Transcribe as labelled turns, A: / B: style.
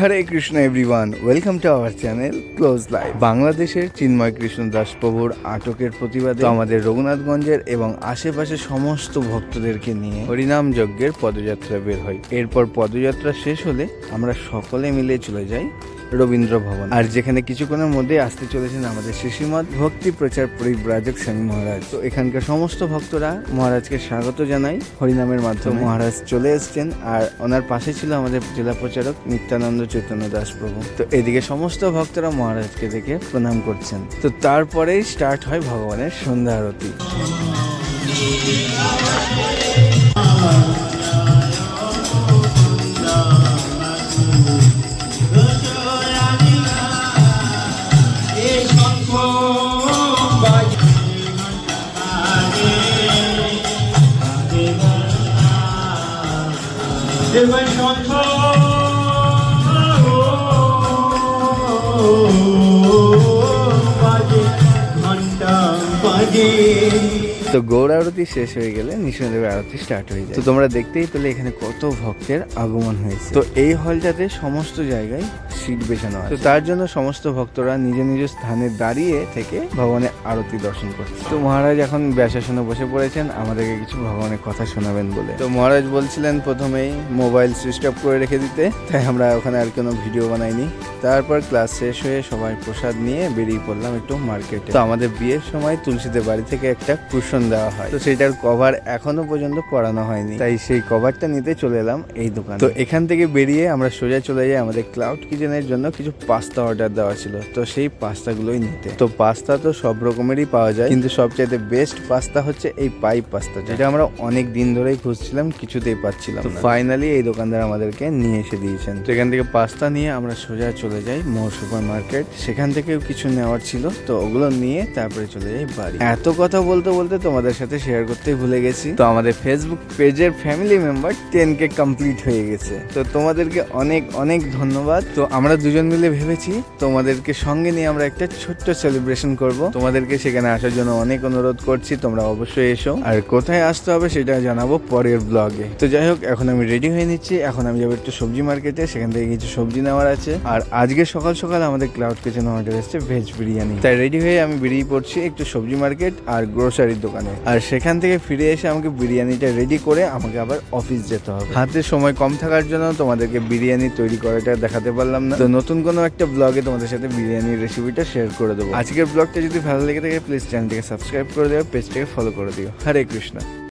A: Hare Krishna everyone welcome to our channel close life বাংলাদেশের চিন্ময় কৃষ্ণ দাস প্রভুর আটকের প্রতিবাদে আমাদের রঘুনাথগঞ্জের এবং আশেপাশে সমস্ত ভক্তদেরকে নিয়ে হরিনাম যজ্ঞের পদযাত্রা বের হয়। এরপর পদযাত্রা শেষ হলে আমরা সকলে মিলে চলে যাই রবীন্দ্র ভবন। আর যেখানে কিছুক্ষণের মধ্যে আসতে চলেছেন আমাদের শিশিমত ভক্তি প্রচার পরিব্রাজক স্বামী মহারাজ। তো এখানকার সমস্ত ভক্তরা মহারাজকে স্বাগত জানাই হরিনামের মাধ্যমে। মহারাজ চলে এসছেন আর ওনার পাশে ছিল আমাদের জেলা প্রচারক নিত্যানন্দ চৈতন্য দাস প্রভু। তো এদিকে সমস্ত ভক্তরা মহারাজকে দেখে প্রণাম করছেন। তো তারপরেই স্টার্ট হয় ভগবানের সন্ধ্যা আরতি।
B: দেবের শঙ্খ বাজে ঘণ্টা বাজে
A: তো গৌর আরতি শেষ হয়ে গেলে নৃসিংহদেবের আরতি স্টার্ট হয়ে যায়। তো তোমরা দেখতেই পেলে এখানে কত ভক্তের আগমন হয়েছে। তো এই হলটাতে সমস্ত জায়গায় সিট বেছানো আছে। তো তার জন্য সমস্ত ভক্তরা নিজ নিজ স্থানে দাঁড়িয়ে থেকে ভগবানের আরতি দর্শন করছে। তো মহারাজ এখন ব্যাসাসনে বসে পড়েছেন আমাদেরকে কিছু ভগবানের কথা শোনাবেন বলে। তো মহারাজ বলছিলেন প্রথমেই মোবাইল সুইচ অফ করে রেখে দিতে তাই আমরা ওখানে আর কোনো ভিডিও বানাইনি। তারপর ক্লাস শেষ হয়ে সবাই প্রসাদ নিয়ে বেরিয়ে পড়লাম একটু মার্কেটে। তো আমাদের বিয়ের সময় তুলসীদের বাড়ি থেকে একটা কুশন দেওয়া হয়। তো সেটার কভার এখনও পর্যন্ত পরানো হয়নি। তাই সেই কভারটা নিতে চলে এলাম এই দোকানে। তো এখান থেকে বেরিয়ে আমরা সোজা চলে যাই আমাদের ক্লাউড কিচেনের জন্য। কিছু পাস্তা অর্ডার দেওয়া ছিল। তো সেই পাস্তাগুলোই নিতে। তো পাস্তা তো সব রকমেরই পাওয়া যায়। কিন্তু সবচাইতে বেস্ট পাস্তা হচ্ছে এই পাইপ পাস্তা যেটা আমরা অনেক দিন ধরেই খুঁজছিলাম কিছুতেই পাচ্ছিলাম তো ফাইনালি এই দোকানদার আমাদেরকে নিয়ে এসে দিয়েছেন। তো এখান থেকে পাস্তা নিয়ে আমরা সোজা চলে যাই মোর সুপার মার্কেট সেখান থেকেও কিছু নেওয়ার ছিল। তো ওগুলো নিয়ে তারপরে চলে যাই বাড়ি। এত কথা বলতে বলতে তোমাদের সাথে শেয়ার করতেই ভুলে গেছি। তো আমাদের ফেসবুক পেজের family member ten K complete হয়ে গেছে। তো তোমাদেরকে অনেক অনেক ধন্যবাদ। তো আমরা দুজন মিলে ভেবেছি তোমাদেরকে সঙ্গে নিয়ে আমরা একটা ছোট্ট সেলিব্রেশন করব। তোমাদেরকে সেখানে আসার জন্য অনেক অনুরোধ করছি, তোমরা অবশ্যই এসো। আর কোথায় আসতে হবে সেটা জানাব পরের ব্লগে তো যাই হোক, এখন আমি রেডি হয়ে নিচ্ছি। এখন আমি যাব একটু সবজি মার্কেটে সেখান থেকে কিছু সবজি নেওয়ার আছে। আর আজকে সকাল সকাল আমাদের ক্লাউড কিচেন অর্ডার এসেছে ভেজ বিরিয়ানি। তাই রেডি হয়ে আমি বেরিয়ে পড়ছি একটু সবজি মার্কেট আর গ্রোসারির দোকানে আর সেখান থেকে ফিরে এসে আমাকে বিরিয়ানিটা রেডি করে আমাকে আবার অফিস যেতে হবে। হাতে সময় কম থাকার জন্য তোমাদেরকে বিরিয়ানি তৈরি করাটা দেখাতে পারলাম না। তো নতুন কোনো একটা ব্লগে তোমাদের সাথে বিরিয়ানির রেসিপিটা শেয়ার করে দেবো। আজকের ব্লগটা যদি ভালো লেগে থাকে প্লিজ চ্যানেলটিকে সাবস্ক্রাইব করে দিও পেজটাকে ফলো করে দিও। হরে কৃষ্ণ।